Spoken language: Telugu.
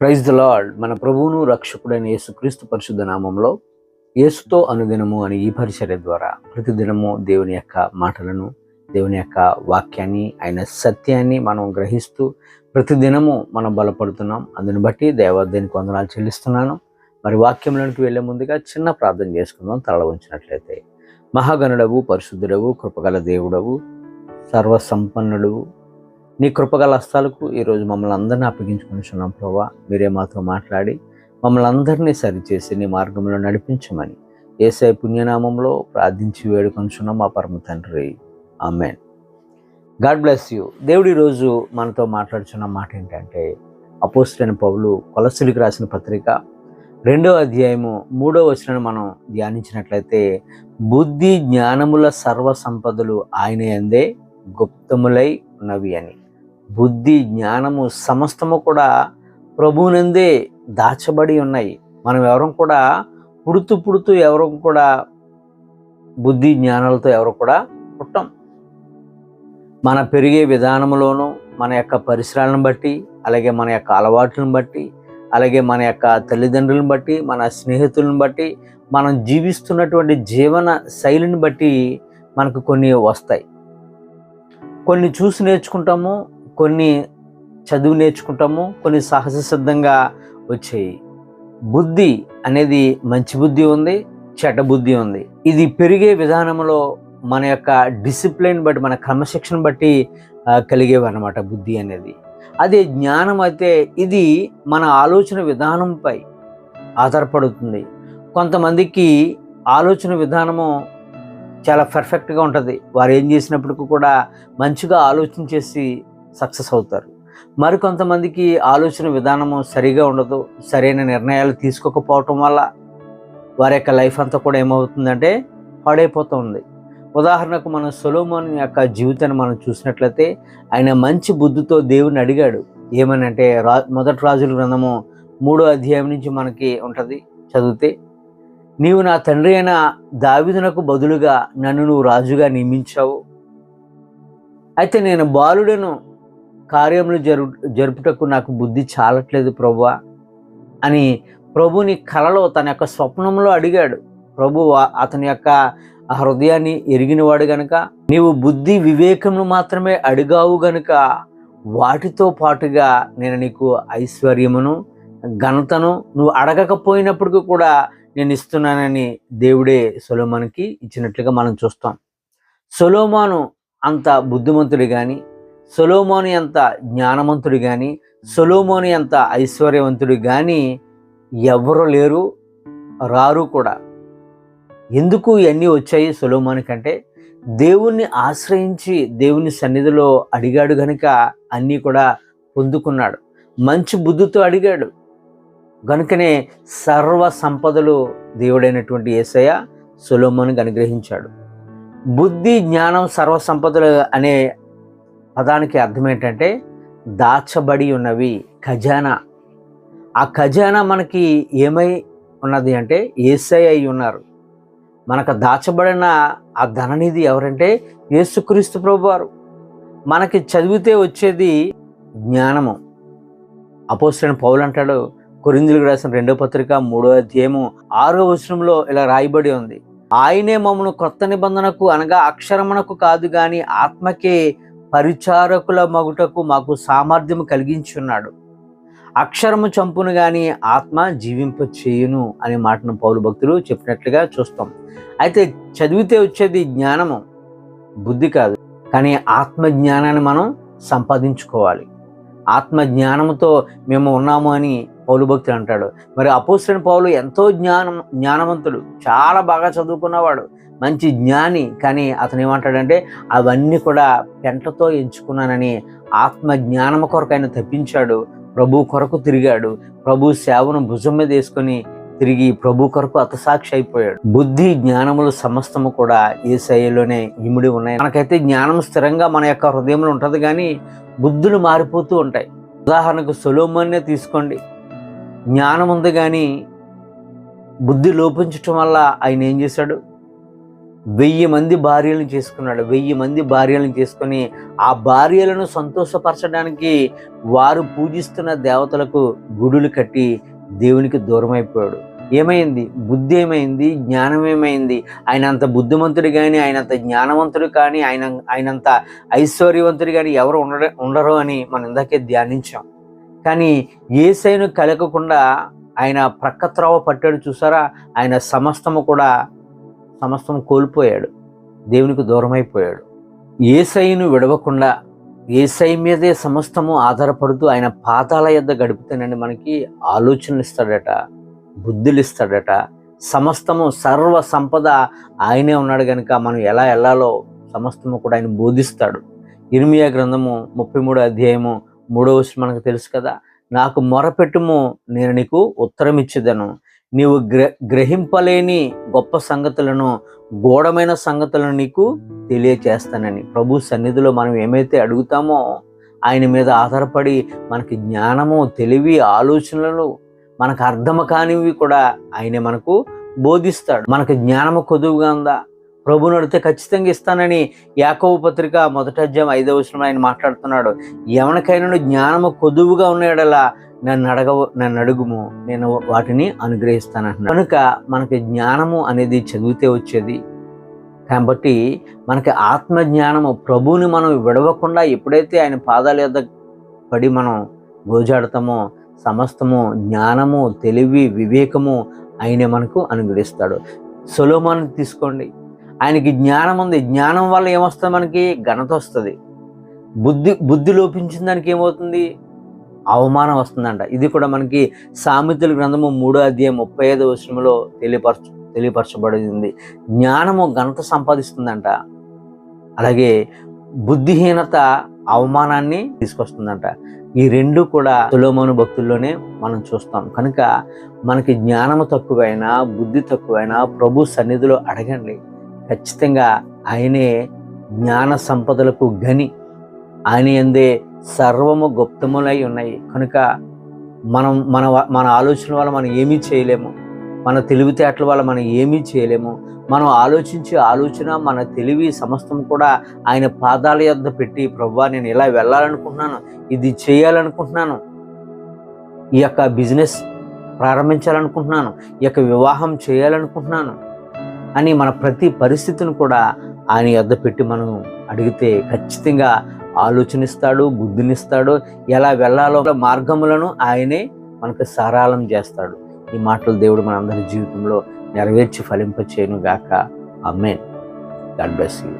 Praise the lord. మన ప్రభువును రక్షకుడైన యేసుక్రీస్తు పరిశుద్ధ నామంలో యేసుతో అనుదినము అని ఈ పరిచర్య ద్వారా ప్రతిదినము దేవుని యొక్క మాటలను దేవుని యొక్క వాక్యాన్ని ఆయన సత్యాన్ని మనం గ్రహిస్తూ ప్రతిదినము మనం బలపడుతున్నాం. అందుని బట్టి దేవాదేనికి వందనాలు చెల్లిస్తున్నాను. మరి వాక్యంలోనికి వెళ్ళే ముందుగా చిన్న ప్రార్థన చేసుకుందాం. తల ఉంచినట్లయితే మహాగణుడవు పరిశుద్ధుడవు కృపగల దేవుడవు సర్వసంపన్నుడు నీ కృపగల హస్తాలకు ఈరోజు మమ్మల్ని అందరినీ అప్పగించుకుంటున్నాం ప్రభా. మీరే మాతో మాట్లాడి మమ్మల్ని అందరినీ సరిచేసి నీ మార్గంలో నడిపించమని ఏసై పుణ్యనామంలో ప్రార్థించి వేడుకొంచున్నాం మా పరమ తండ్రి. ఆమెన్. God bless you. దేవుడు ఈరోజు మనతో మాట్లాడుచున్న మాట ఏంటంటే అపోస్టైన పౌలు కొలసుడికి రాసిన పత్రిక రెండో అధ్యాయము మూడో వచనం మనం ధ్యానించినట్లయితే బుద్ధి జ్ఞానముల సర్వ సంపదలు ఆయన ఎందే గుప్తములై ఉన్నవి అని. బుద్ధి జ్ఞానము సమస్తము కూడా ప్రభువునందే దాచబడి ఉన్నాయి. మనం ఎవరం కూడా పుడుతూ పుడుతూ ఎవరు కూడా బుద్ధి జ్ఞానాలతో ఎవరు కూడా పుట్టం. మన పెరిగే విధానంలోనూ మన యొక్క పరిసరాలను బట్టి అలాగే మన యొక్క అలవాట్లను బట్టి అలాగే మన యొక్క తల్లిదండ్రులను బట్టి మన స్నేహితులను బట్టి మనం జీవిస్తున్నటువంటి జీవన శైలిని బట్టి మనకు కొన్ని వస్తాయి. కొన్ని చూసి నేర్చుకుంటాము కొన్ని చదువు నేర్చుకుంటాము కొన్ని సహజ సిద్ధంగా వచ్చాయి. బుద్ధి అనేది మంచి బుద్ధి ఉంది చెడ్డ బుద్ధి ఉంది. ఇది పెరిగే విధానంలో మన యొక్క డిసిప్లిన్ బట్టి మన క్రమశిక్షణ బట్టి కలిగేవన్నమాట కలిగేవి అనమాట బుద్ధి అనేది. అదే జ్ఞానం అయితే ఇది మన ఆలోచన విధానంపై ఆధారపడుతుంది. కొంతమందికి ఆలోచన విధానము చాలా పర్ఫెక్ట్గా ఉంటుంది. వారు ఏం చేసినప్పటికీ కూడా మంచిగా ఆలోచన చేసి సక్సెస్ అవుతారు. మరికొంతమందికి ఆలోచన విధానము సరిగా ఉండదు సరైన నిర్ణయాలు తీసుకోకపోవటం వల్ల వారి యొక్క లైఫ్ అంతా కూడా ఏమవుతుందంటే పాడైపోతూ ఉంది. ఉదాహరణకు మనం సొలోమోన్ యొక్క జీవితాన్ని మనం చూసినట్లయితే ఆయన మంచి బుద్ధితో దేవుని అడిగాడు. ఏమని అంటే రా మొదటి రాజుల గ్రంథము మూడో అధ్యాయం నుంచి మనకి ఉంటుంది చదివితే నీవు నా తండ్రి అయిన దావిదునకు బదులుగా నన్ను నువ్వు రాజుగా నియమించావు. అయితే నేను బాలుడను కార్యములు జరు జరుపుటకు నాకు బుద్ధి చాలట్లేదు ప్రభువా అని ప్రభుని కలలో తన యొక్క స్వప్నంలో అడిగాడు. ప్రభు అతని యొక్క ఆ హృదయాన్ని ఎరిగినవాడు గనుక నీవు బుద్ధి వివేకమును మాత్రమే అడిగావు గనుక వాటితో పాటుగా నేను నీకు ఐశ్వర్యమును ఘనతను నువ్వు అడగకపోయినప్పటికీ కూడా నేను ఇస్తున్నానని దేవుడే సొలోమానికి ఇచ్చినట్లుగా మనం చూస్తాం. సొలోమాను అంత బుద్ధిమంతుడు కానీ సొలోమోని అంత జ్ఞానవంతుడు కానీ సొలోమోని అంత ఐశ్వర్యవంతుడు కానీ ఎవరు లేరు రారు కూడా. ఎందుకు ఇవన్నీ వచ్చాయి సొలోమోని కంటే? దేవుణ్ణి ఆశ్రయించి దేవుని సన్నిధిలో అడిగాడు గనుక అన్నీ కూడా పొందుకున్నాడు. మంచి బుద్ధితో అడిగాడు. గనుకనే సర్వ సంపదలు దేవుడైనటువంటి యేసయ్య సొలోమోనికి అనుగ్రహించాడు. బుద్ధి జ్ఞానం సర్వ సంపదలు అనే పదానికి అర్థం ఏంటంటే దాచబడి ఉన్నవి ఖజానా. ఆ ఖజానా మనకి ఏమై ఉన్నది అంటే ఏసై అయి ఉన్నారు. మనకు దాచబడిన ఆ ధననిధి ఎవరంటే యేసుక్రీస్తు ప్రభు వారు మనకి చదివితే వచ్చేది జ్ఞానము. అపోస్తులైన పౌలు అంటాడు కొరిందులకు రాసిన రెండో పత్రిక మూడో అధ్యాయము ఆరో వచనంలో ఇలా రాయబడి ఉంది. ఆయనే మమ్మను కొత్త నిబంధనకు అనగా అక్షరమునకు కాదు కానీ ఆత్మకే పరిచారకుల మగుటకు మాకు సామర్థ్యం కలిగించున్నాడు. అక్షరము చంపును గాని ఆత్మ జీవింప చేయును అనే మాటను పౌలు భక్తులు చెప్పినట్లుగా చూస్తాం. అయితే చదివితే వచ్చేది జ్ఞానము బుద్ధి కాదు. కానీ ఆత్మ జ్ఞానాన్ని మనం సంపాదించుకోవాలి. ఆత్మ జ్ఞానముతో మేము ఉన్నాము అని పౌలు భక్తులు అంటాడు. మరి అపోసిన పౌలు ఎంతో జ్ఞానం జ్ఞానవంతుడు. చాలా బాగా చదువుకున్నవాడు. మంచి జ్ఞాని కానీ అతను ఏమంటాడంటే అవన్నీ కూడా పెంటతో ఎంచుకున్నానని ఆత్మ జ్ఞానము కొరకు ఆయన తప్పించాడు. ప్రభు కొరకు తిరిగాడు. ప్రభు సేవను భుజం మీద వేసుకొని తిరిగి ప్రభు కొరకు అతసాక్షి అయిపోయాడు. బుద్ధి జ్ఞానములు సమస్తము కూడా ఏ శైలిలోనే ఇముడి ఉన్నాయి. మనకైతే జ్ఞానం స్థిరంగా మన యొక్క హృదయంలో ఉంటుంది కానీ బుద్ధులు మారిపోతూ ఉంటాయి. ఉదాహరణకు సొలోమన్నే తీసుకోండి. జ్ఞానం ఉంది కానీ బుద్ధి లోపించటం వల్ల ఆయన ఏం చేశాడు? వెయ్యి మంది భార్యలను చేసుకున్నాడు. వెయ్యి మంది భార్యలను చేసుకుని ఆ భార్యలను సంతోషపరచడానికి వారు పూజిస్తున్న దేవతలకు గుడులు కట్టి దేవునికి దూరం అయిపోయాడు ఏమైంది? బుద్ధి ఏమైంది? జ్ఞానం ఏమైంది? ఆయన అంత బుద్ధిమంతుడు కానీ ఆయన అంత జ్ఞానవంతుడు కానీ ఆయన ఆయనంత ఐశ్వర్యవంతుడు కానీ ఎవరు ఉండ ఉండరు అని మనం ఇందాకే ధ్యానించాం. కానీ ఏసైను కలగకుండా ఆయన ప్రక్కత్రవ పట్టాడు చూసారా? ఆయన సమస్తము కూడా సమస్తం కోల్పోయాడు. దేవునికి దూరమైపోయాడు. ఏసైను విడవకుండా ఏసై మీదే సమస్తము ఆధారపడుతూ ఆయన పాతాల యొద్ద గడిపితేనండి మనకి ఆలోచనలు ఇస్తాడట బుద్ధులు ఇస్తాడట సమస్తము సర్వ సంపద ఆయనే ఉన్నాడు కనుక మనం ఎలా వెళ్ళాలో సమస్తము కూడా ఆయన బోధిస్తాడు. ఇర్మియా గ్రంథము ముప్పై మూడో అధ్యాయము మూడో మనకు తెలుసు కదా నాకు మొరపెట్టుము నేను నీకు ఉత్తరం ఇచ్చేదను నీవు గ్ర గ్రహింపలేని గొప్ప సంగతులను గూఢమైన సంగతులను నీకు తెలియచేస్తానని. ప్రభు సన్నిధిలో మనం ఏమైతే అడుగుతామో ఆయన మీద ఆధారపడి మనకి జ్ఞానము తెలివి ఆలోచనలు మనకు అర్థం కానివి కూడా ఆయనే మనకు బోధిస్తాడు. మనకు జ్ఞానము కొదువుగా ఉందా? ప్రభుని అడిగితే ఖచ్చితంగా ఇస్తానని యాకవ పత్రిక మొదటి అధ్యాయం ఐదవ వచనంలో ఆయన మాట్లాడుతున్నాడు. ఎవరికైనా జ్ఞానము కొదువుగా ఉన్నాడలా నన్ను అడగవు నన్ను అడుగుము. నేను వాటిని అనుగ్రహిస్తానంటున్నాను కనుక మనకి జ్ఞానము అనేది చదివితే వచ్చేది. కాబట్టి మనకి ఆత్మ జ్ఞానము ప్రభువుని మనం విడవకుండా ఎప్పుడైతే ఆయన పాదాల యొద్ద పడి మనం గోజాడతామో సమస్తము జ్ఞానము తెలివి వివేకము ఆయనే మనకు అనుగ్రహిస్తాడు. సొలోమాన్ తీసుకోండి. ఆయనకి జ్ఞానం ఉంది. జ్ఞానం వల్ల ఏమొస్తుంది మనకి? ఘనత వస్తుంది. బుద్ధి బుద్ధి లోపించిన దానికి ఏమవుతుంది? అవమానం వస్తుందంట. ఇది కూడా మనకి సామెతల గ్రంథము మూడో అధ్యాయం ముప్పై ఐదో విషయంలో తెలియపరచు తెలియపరచబడింది. జ్ఞానము ఘనత సంపాదిస్తుందంట. అలాగే బుద్ధిహీనత అవమానాన్ని తీసుకొస్తుందంట. ఈ రెండు కూడా సులోమను భక్తుల్లోనే మనం చూస్తాం. కనుక మనకి జ్ఞానము తక్కువైనా బుద్ధి తక్కువైనా ప్రభు సన్నిధిలో అడగండి. ఖచ్చితంగా ఆయనే జ్ఞాన సంపదలకు గని ఆయన ఎందే సర్వము గుప్తములై ఉన్నాయి. కనుక మనం మన మన ఆలోచన వల్ల మనం ఏమీ చేయలేము. మన తెలివితేటల వల్ల మనం ఏమీ చేయలేము. మనం ఆలోచించే ఆలోచన మన తెలివి సమస్తం కూడా ఆయన పాదాల యొద్ద పెట్టి ప్రభా నేను ఇలా వెళ్ళాలనుకుంటున్నాను. ఇది చేయాలనుకుంటున్నాను. ఈ యొక్క బిజినెస్ ప్రారంభించాలనుకుంటున్నాను. ఈ యొక్క వివాహం చేయాలనుకుంటున్నాను. అని మన ప్రతి పరిస్థితిని కూడా ఆయన యొద్ద పెట్టి మనం అడిగితే ఖచ్చితంగా ఆలోచనిస్తాడు బుద్ధినిస్తాడు. ఎలా వెళ్ళాలో మార్గములను ఆయనే మనకు సరళం చేస్తాడు. ఈ మాటలు దేవుడు మన అందరి జీవితంలో నెరవేర్చి ఫలింపచేయను గాక అమ్మే గాడ్ బ్లెస్ యూ.